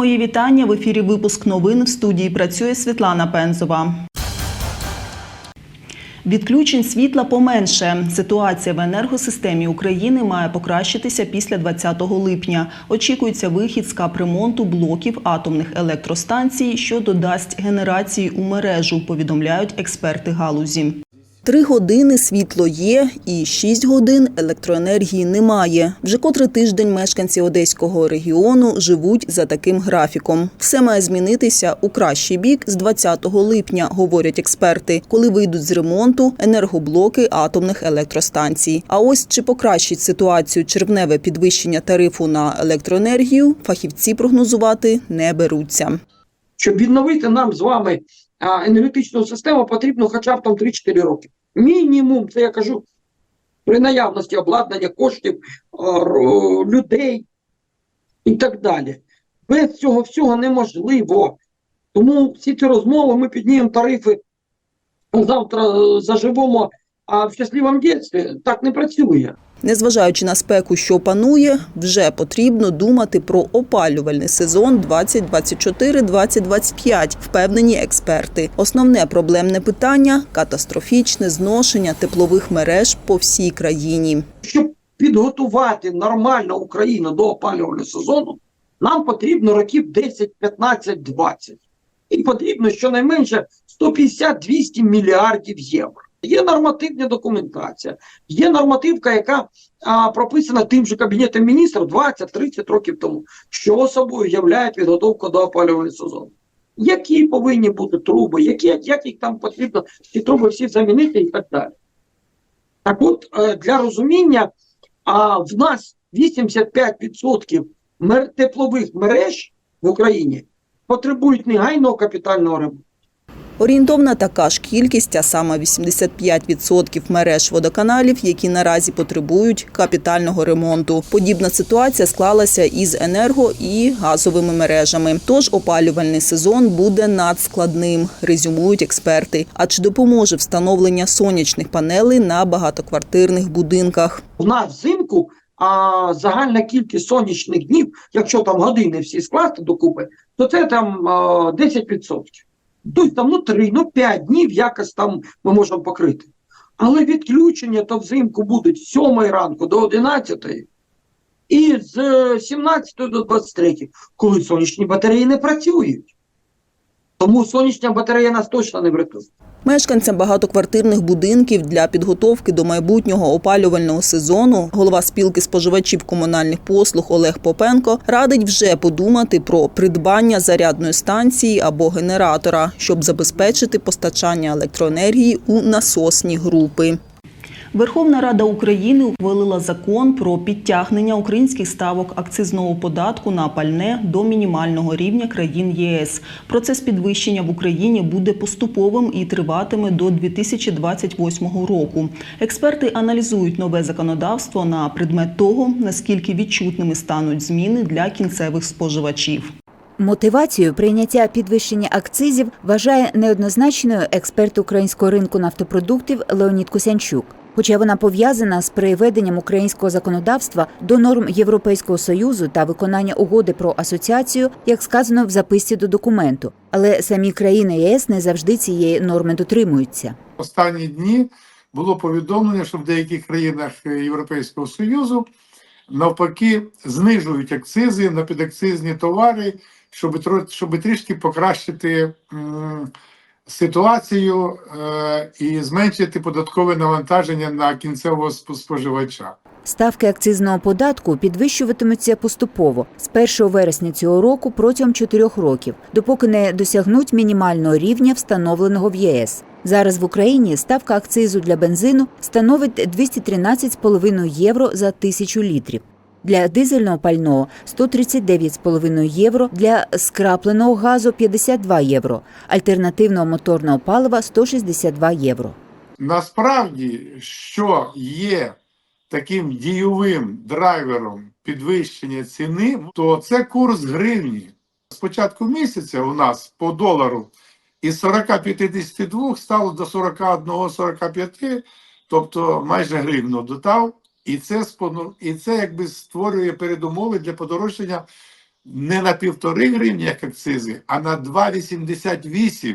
Мої вітання в ефірі. Випуск новин в студії працює Світлана Пензова. Відключень світла поменше. Ситуація в енергосистемі України має покращитися після 20 липня. Очікується вихід з капремонту блоків атомних електростанцій, що додасть генерації у мережу, повідомляють експерти галузі. Три години світло є і шість годин електроенергії немає. Вже котрий тиждень мешканці одеського регіону живуть за таким графіком. Все має змінитися у кращий бік з 20 липня, говорять експерти, коли вийдуть з ремонту енергоблоки атомних електростанцій. А ось чи покращить ситуацію червневе підвищення тарифу на електроенергію, фахівці прогнозувати не беруться. Щоб відновити нам з вами а, енергетичну систему, потрібно хоча б там 3-4 роки. Мінімум, це я кажу, при наявності обладнання, коштів, людей і так далі. Без цього всього неможливо. Тому всі ці розмови, ми піднімемо тарифи, завтра заживемо, а в щасливому дітстві так не працює. Незважаючи на спеку, що панує, вже потрібно думати про опалювальний сезон 2024-2025, впевнені експерти. Основне проблемне питання катастрофічне зношення теплових мереж по всій країні. Щоб підготувати нормально Україну до опалювального сезону, нам потрібно років 10, 15, 20. І потрібно щонайменше 150-200 мільярдів євро. Є нормативна документація, є нормативка, яка а, прописана тим же Кабінетом міністрів 20-30 років тому, що собою являє підготовку до опалювального сезону. Які повинні бути труби, які, як їх там потрібно ці труби всі замінити і так далі. Так от, е, для розуміння, а в нас 85% теплових мереж в Україні потребують негайного капітального ремонту. Орієнтовна така ж кількість, а саме 85% мереж водоканалів, які наразі потребують капітального ремонту. Подібна ситуація склалася із енерго і газовими мережами. Тож опалювальний сезон буде надскладним, резюмують експерти. А чи допоможе встановлення сонячних панелей на багатоквартирних будинках? У нас взимку а, загальна кількість сонячних днів, якщо там години всі скласти докупи, то це там а, 10%. Тобто там ну 3, ну 5 днів якось там ми можемо покрити. Але відключення то взимку будуть з 7 ранку до 11 і з е, 17 до 23, коли сонячні батареї не працюють. Тому сонячна батарея нас точно не врятує. Мешканцям багатоквартирних будинків для підготовки до майбутнього опалювального сезону голова спілки споживачів комунальних послуг Олег Попенко радить вже подумати про придбання зарядної станції або генератора, щоб забезпечити постачання електроенергії у насосні групи. Верховна Рада України ухвалила закон про підтягнення українських ставок акцизного податку на пальне до мінімального рівня країн ЄС. Процес підвищення в Україні буде поступовим і триватиме до 2028 року. Експерти аналізують нове законодавство на предмет того, наскільки відчутними стануть зміни для кінцевих споживачів. Мотивацією прийняття підвищення акцизів вважає неоднозначною експерт українського ринку нафтопродуктів Леонід Косянчук. Хоча вона пов'язана з приведенням українського законодавства до норм Європейського союзу та виконання угоди про асоціацію, як сказано в записці до документу, але самі країни ЄС не завжди цієї норми дотримуються. останні дні було повідомлення, що в деяких країнах Європейського Союзу навпаки знижують акцизи на підакцизні товари, щоб, щоб трішки покращити ситуацію е, і зменшити податкове навантаження на кінцевого сп- споживача. Ставки акцизного податку підвищуватимуться поступово з 1 вересня цього року протягом 4 років, допоки не досягнуть мінімального рівня, встановленого в єС. Зараз в Україні ставка акцизу для бензину становить 213,5 євро за тисячу літрів. Для дизельного пального 139,5 євро, для скрапленого газу 52 євро, альтернативного моторного палива 162 євро. Насправді, що є таким дійовим драйвером підвищення ціни, то це курс гривні. З початку місяця у нас по долару із 40-52 стало до 41-45, тобто майже гривну додав. І це і це якби створює передумови для подорожчання не на півтори гривні, як акцизи, а на 2,88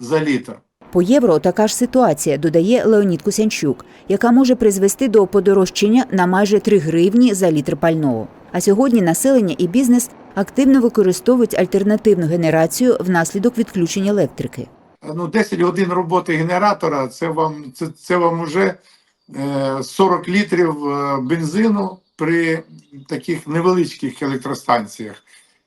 за літр. По євро така ж ситуація, додає Леонід Кусянчук, яка може призвести до подорожчання на майже 3 гривні за літр пального. А сьогодні населення і бізнес активно використовують альтернативну генерацію внаслідок відключення електрики. Ну, 10 годин роботи генератора це вам, це, це вам уже 40 літрів е, бензину при таких невеличких електростанціях.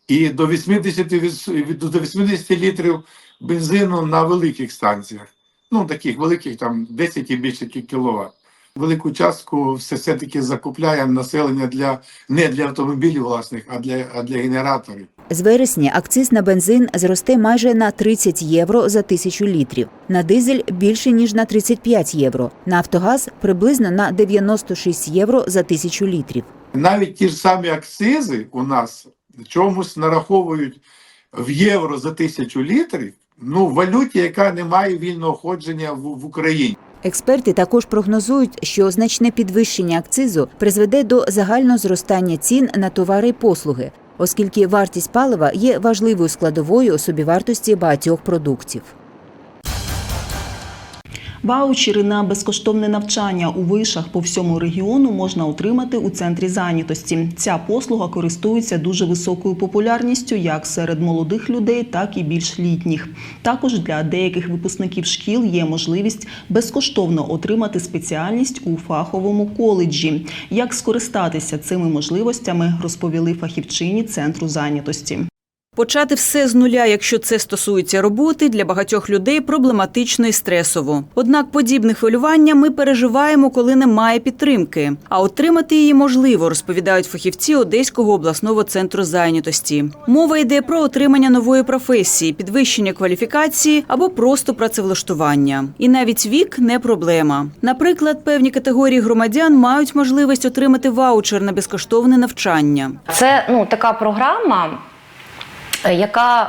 І до 80, від- до 80 літрів бензину на великих станціях. Ну, таких великих, там 10 і більше кіловат. Велику частку все, все-таки закупляє населення для, не для автомобілів власних, а для, а для генераторів. З вересня акциз на бензин зросте майже на 30 євро за тисячу літрів, на дизель більше ніж на 35 євро, на Автогаз приблизно на 96 євро за тисячу літрів. Навіть ті ж самі акцизи у нас чомусь нараховують в євро за тисячу літрів, ну в валюті, яка не має вільного ходження в, в Україні. Експерти також прогнозують, що значне підвищення акцизу призведе до загального зростання цін на товари і послуги, оскільки вартість палива є важливою складовою собівартості багатьох продуктів. Ваучери на безкоштовне навчання у вишах по всьому регіону можна отримати у центрі зайнятості. Ця послуга користується дуже високою популярністю як серед молодих людей, так і більш літніх. Також для деяких випускників шкіл є можливість безкоштовно отримати спеціальність у фаховому коледжі. Як скористатися цими можливостями, розповіли фахівчині центру зайнятості. Почати все з нуля, якщо це стосується роботи, для багатьох людей проблематично і стресово. Однак подібне хвилювання ми переживаємо, коли немає підтримки. А отримати її можливо, розповідають фахівці Одеського обласного центру зайнятості. Мова йде про отримання нової професії, підвищення кваліфікації або просто працевлаштування. І навіть вік не проблема. Наприклад, певні категорії громадян мають можливість отримати ваучер на безкоштовне навчання. Це ну, така програма. Е, Яка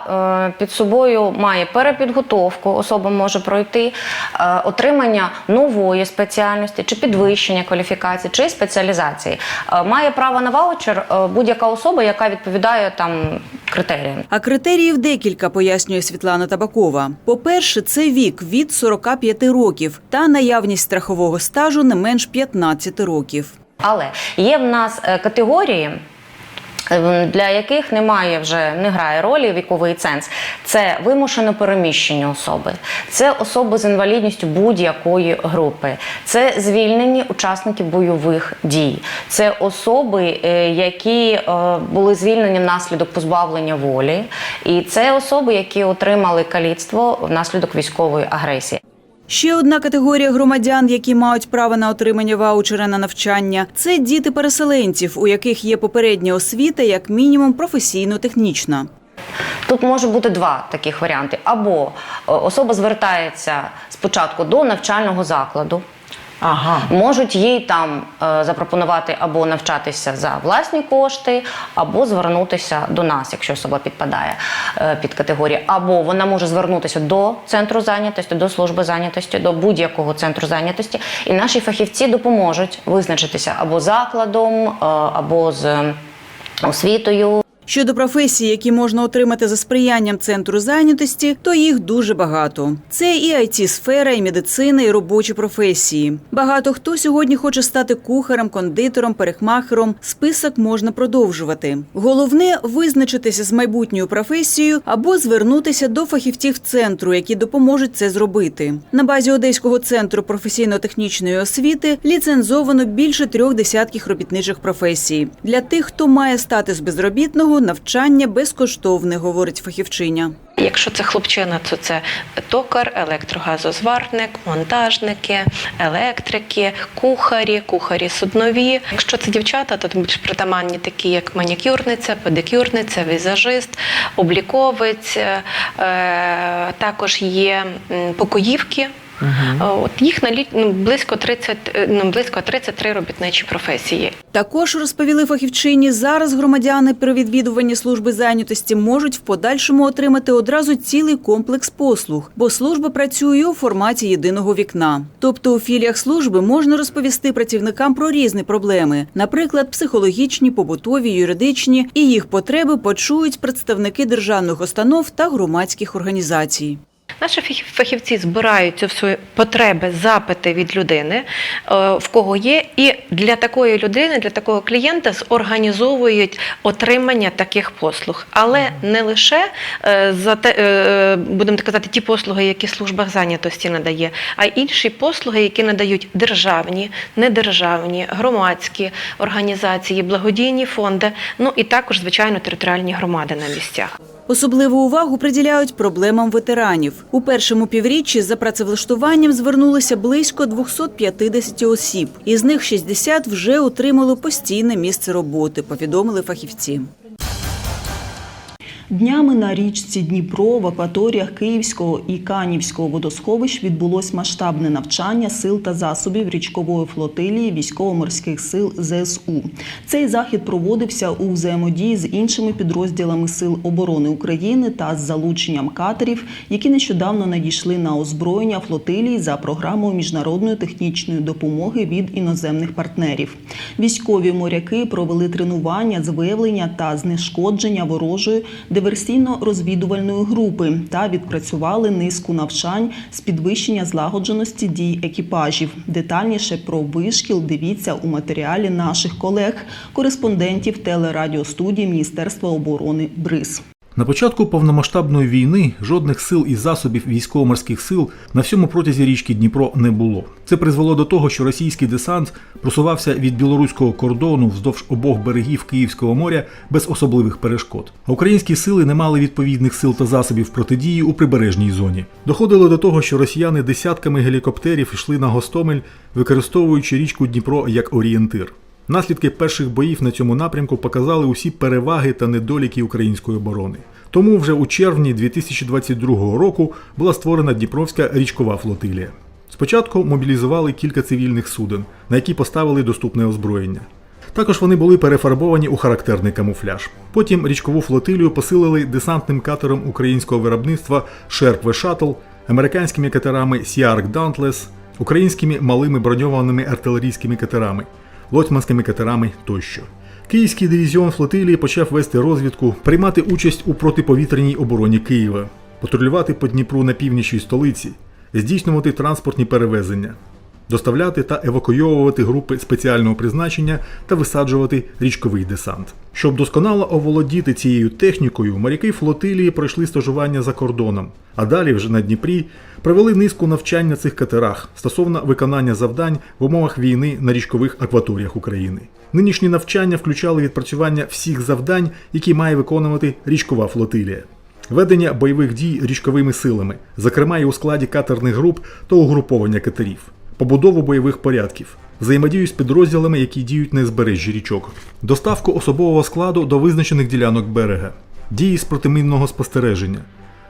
е, під собою має перепідготовку, особа може пройти е, отримання нової спеціальності, чи підвищення кваліфікації, чи спеціалізації. Має право на ваучер будь-яка особа, яка відповідає там критеріям. А критеріїв декілька, пояснює Світлана Табакова. По-перше, це вік від 45 років та наявність страхового стажу не менш 15 років. Але є в нас категорії. Е, Для яких немає вже не грає ролі віковий ценз, це вимушено переміщені особи, це особи з інвалідністю будь-якої групи, це звільнені учасники бойових дій, це особи, е, які е, були звільнені внаслідок позбавлення волі, і це особи, які отримали каліцтво внаслідок військової агресії. Ще одна категорія громадян, які мають право на отримання ваучера на навчання, це діти переселенців, у яких є попередня освіта, як мінімум професійно-технічна. Тут може бути два таких варіанти: або е, особа звертається спочатку до навчального закладу. Ага. Можуть їй там е, запропонувати або навчатися за власні кошти, або звернутися до нас, якщо особа підпадає е, під категорію. Або вона може звернутися до центру зайнятості, до служби зайнятості, до будь-якого центру зайнятості, і наші фахівці допоможуть визначитися або закладом, е, або з освітою. Щодо професій, які можна отримати за сприянням центру зайнятості, то їх дуже багато. Це і it сфера і медицина, і робочі професії. Багато хто сьогодні хоче стати кухарем, кондитером, парикмахером. Список можна продовжувати. Головне визначитися з майбутньою професією або звернутися до фахівців центру, які допоможуть це зробити. На базі Одеського центру професійно-технічної освіти ліцензовано більше трьох десятків робітничих професій. Для тих, хто має статус безробітного, навчання безкоштовне, говорить фахівчиня. Якщо це хлопчина, то це токар, електрогазозварник, монтажники, електрики, кухарі, кухарі суднові. Якщо це дівчата, то більш притаманні такі, як манікюрниця, педикюрниця, візажист, обліковець. Е, також є покоївки. Е, От їх налі... ну, близько 30, е, ну, близько 33 робітничі професії. Також розповіли фахівчині, зараз громадяни при відвідуванні служби зайнятості можуть в подальшому отримати одразу цілий комплекс послуг, бо служба працює у форматі єдиного вікна. Тобто у філіях служби можна розповісти працівникам про різні проблеми, наприклад, психологічні, побутові, юридичні, і їх потреби почують представники державних установ та громадських організацій. Наші фахів- фахівці збирають цю всю потреби, запити від людини, е, в кого є, і для такої людини, для такого клієнта зорганізовують отримання таких послуг. Але не лише е, за те, е, будемо так казати, ті послуги, які служба зайнятості надає, а й інші послуги, які надають державні, недержавні, громадські організації, благодійні фонди, ну і також, звичайно, територіальні громади на місцях. Особливу увагу приділяють проблемам ветеранів. У першому півріччі за працевлаштуванням звернулися близько 250 осіб. Із них 60 вже отримали постійне місце роботи, повідомили фахівці. Днями на річці Дніпро в акваторіях Київського і Канівського водосховищ відбулось масштабне навчання сил та засобів річкової флотилії військово-морських сил ЗСУ. Цей захід проводився у взаємодії з іншими підрозділами Сил оборони України та з залученням катерів, які нещодавно надійшли на озброєння флотилії за програмою міжнародної технічної допомоги від іноземних партнерів. Військові моряки провели тренування з виявлення та знешкодження ворожої диверсійно-розвідувальної групи та відпрацювали низку навчань з підвищення злагодженості дій екіпажів. Детальніше про вишкіл дивіться у матеріалі наших колег, кореспондентів телерадіостудії Міністерства оборони БРИЗ. На початку повномасштабної війни жодних сил і засобів військово-морських сил на всьому протязі річки Дніпро не було. Це призвело до того, що російський десант просувався від білоруського кордону вздовж обох берегів Київського моря без особливих перешкод. А українські сили не мали відповідних сил та засобів протидії у прибережній зоні. Доходило до того, що росіяни десятками гелікоптерів йшли на Гостомель, використовуючи річку Дніпро як орієнтир. Наслідки перших боїв на цьому напрямку показали усі переваги та недоліки української оборони. Тому вже у червні 2022 року була створена Дніпровська річкова флотилія. Спочатку мобілізували кілька цивільних суден, на які поставили доступне озброєння. Також вони були перефарбовані у характерний камуфляж. Потім річкову флотилію посилили десантним катером українського виробництва Sherp Shuttle, американськими катерами Sierra Dauntless, українськими малими броньованими артилерійськими катерами, лоцманськими катерами тощо. Київський дивізіон флотилії почав вести розвідку, приймати участь у протиповітряній обороні Києва, патрулювати по Дніпру на північній столиці, здійснювати транспортні перевезення, доставляти та евакуйовувати групи спеціального призначення та висаджувати річковий десант. Щоб досконало оволодіти цією технікою, моряки флотилії пройшли стажування за кордоном, а далі вже на Дніпрі провели низку навчань на цих катерах стосовно виконання завдань в умовах війни на річкових акваторіях України. Нинішні навчання включали відпрацювання всіх завдань, які має виконувати річкова флотилія. Ведення бойових дій річковими силами, зокрема і у складі катерних груп та угруповання катерів, побудову бойових порядків, взаємодію з підрозділами, які діють на узбережжі річок, доставку особового складу до визначених ділянок берега, дії з протимінного спостереження,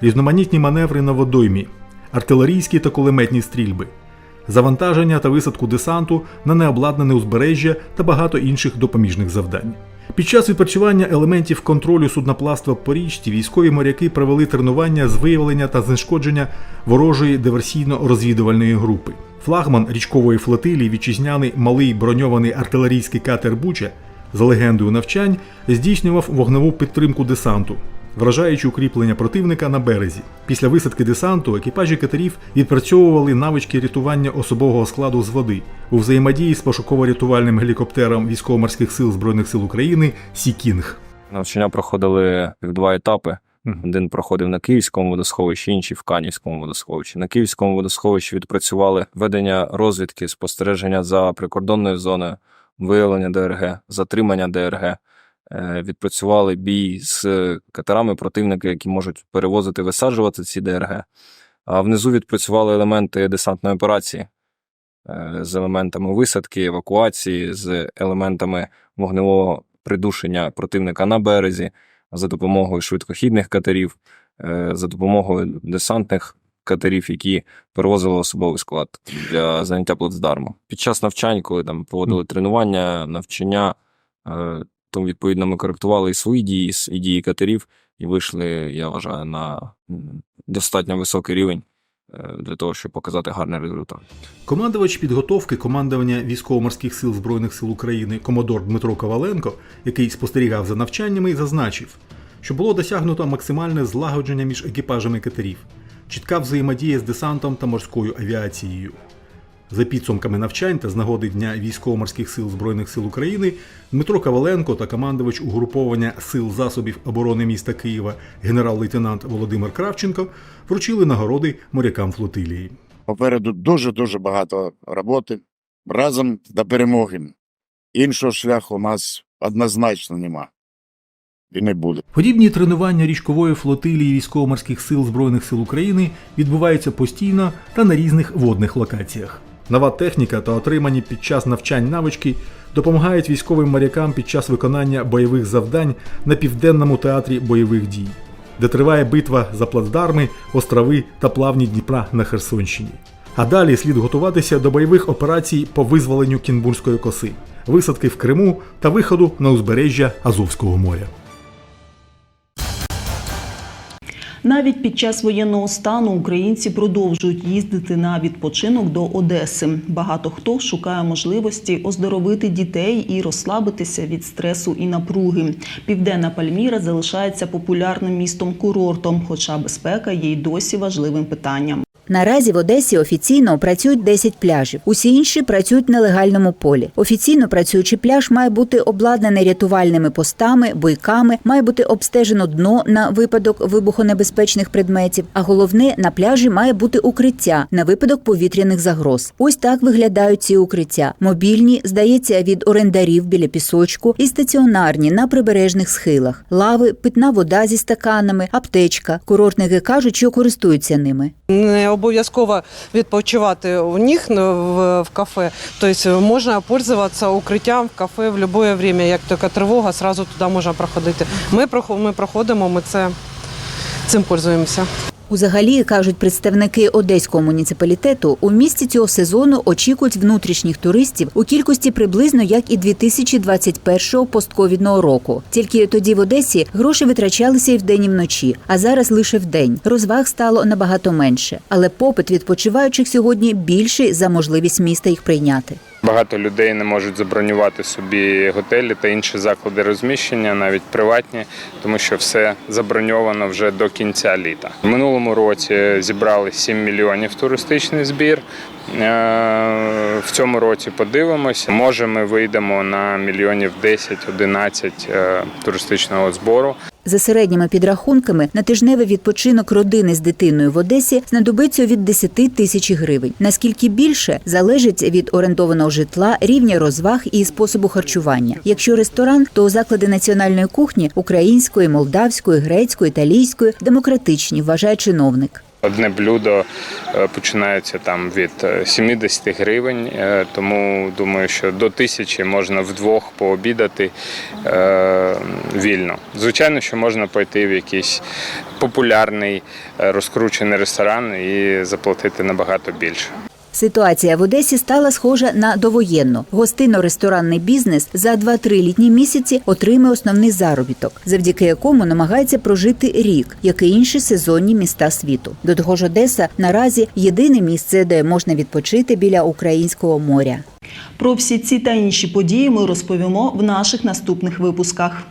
різноманітні маневри на водоймі, артилерійські та кулеметні стрільби, завантаження та висадку десанту на необладнане узбережжя та багато інших допоміжних завдань. Під час відпрацювання елементів контролю судноплавства по річці військові моряки провели тренування з виявлення та знешкодження ворожої диверсійно-розвідувальної групи. Флагман річкової флотилії вітчизняний малий броньований артилерійський катер Буча за легендою навчань здійснював вогневу підтримку десанту, вражаючи укріплення противника на березі. Після висадки десанту екіпажі катерів відпрацьовували навички рятування особового складу з води у взаємодії з пошуково-рятувальним гелікоптером військово-морських сил Збройних сил України Сі Кінг. Навчання проходили в два етапи. Один проходив на Київському водосховищі, інший в Канівському водосховищі. На Київському водосховищі відпрацювали ведення розвідки, спостереження за прикордонною зоною, виявлення ДРГ, затримання ДРГ. Е, Відпрацювали бій з катерами противника, які можуть перевозити, висаджувати ці ДРГ. А внизу відпрацювали елементи десантної операції е, з елементами висадки, евакуації, з елементами вогневого придушення противника на березі за допомогою швидкохідних катерів, е, за допомогою десантних катерів, які перевозили особовий склад для заняття плацдарму. Під час навчань, коли там проводили тренування, навчання, тому то відповідно ми коректували і свої дії, і дії катерів, і вийшли, я вважаю, на достатньо високий рівень е, для того, щоб показати гарний результат. Командувач підготовки командування військово-морських сил Збройних сил України комодор Дмитро Коваленко, який спостерігав за навчаннями, зазначив, що було досягнуто максимальне злагодження між екіпажами катерів, чітка взаємодія з десантом та морською авіацією. За підсумками навчань та з нагоди Дня військово-морських сил Збройних сил України Дмитро Коваленко та командувач угруповання сил засобів оборони міста Києва генерал-лейтенант Володимир Кравченко вручили нагороди морякам флотилії. Попереду дуже-дуже багато роботи разом до перемоги. Іншого шляху у нас однозначно нема і не буде. Подібні тренування річкової флотилії військово-морських сил Збройних сил України відбуваються постійно та на різних водних локаціях. Нова техніка та отримані під час навчань навички допомагають військовим морякам під час виконання бойових завдань на південному театрі бойових дій, де триває битва за плацдарми, острови та плавні Дніпра на Херсонщині. А далі слід готуватися до бойових операцій по визволенню Кінбурзької коси, висадки в Криму та виходу на узбережжя Азовського моря. Навіть під час воєнного стану українці продовжують їздити на відпочинок до Одеси. Багато хто шукає можливості оздоровити дітей і розслабитися від стресу і напруги. Південна Пальміра залишається популярним містом курортом, хоча безпека є й досі важливим питанням. Наразі в Одесі офіційно працюють 10 пляжів. Усі інші працюють в нелегальному полі. Офіційно працюючий пляж має бути обладнаний рятувальними постами, бойками, має бути обстежено дно на випадок вибухонебезпечних предметів. А головне на пляжі має бути укриття на випадок повітряних загроз. Ось так виглядають ці укриття: мобільні, здається, від орендарів біля пісочку, і стаціонарні на прибережних схилах, лави, питна вода зі стаканами, аптечка. Курортники кажуть, що користуються ними. Обов'язково відпочивати у них ну, в, кафе. Тобто можна пользуватися укриттям в кафе в будь-яке время. Як тільки тривога, одразу туди можна проходити. Ми проходимо, ми це, цим пользуємося. Узагалі, кажуть представники одеського муніципалітету, у місті цього сезону очікують внутрішніх туристів у кількості приблизно як і 2021 постковідного року. Тільки тоді в Одесі гроші витрачалися і вдень, і вночі, а зараз лише вдень. Розваг стало набагато менше. Але попит відпочиваючих сьогодні більший за можливість міста їх прийняти. Багато людей не можуть забронювати собі готелі та інші заклади розміщення, навіть приватні, тому що все заброньовано вже до кінця літа. В минулому році зібрали 7 мільйонів туристичний збір. Е, В цьому році подивимося. Може, ми вийдемо на мільйонів 10-11 е, туристичного збору. За середніми підрахунками, на тижневий відпочинок родини з дитиною в Одесі знадобиться від 10 тисяч гривень. Наскільки більше залежить від орендованого житла, рівня розваг і способу харчування. Якщо ресторан, то заклади національної кухні української, молдавської, грецької, італійської демократичні, вважає чиновник. Одне блюдо е, починається там від е, 70 гривень, е, тому думаю, що до тисячі можна вдвох пообідати е, вільно. Звичайно, що можна пойти в якийсь популярний е, розкручений ресторан і заплатити набагато більше. Ситуація в Одесі стала схожа на довоєнну. Гостинно-ресторанний бізнес за 2-3 літні місяці отримує основний заробіток, завдяки якому намагається прожити рік, як і інші сезонні міста світу. До того ж, Одеса наразі єдине місце, де можна відпочити біля українського моря. Про всі ці та інші події ми розповімо в наших наступних випусках.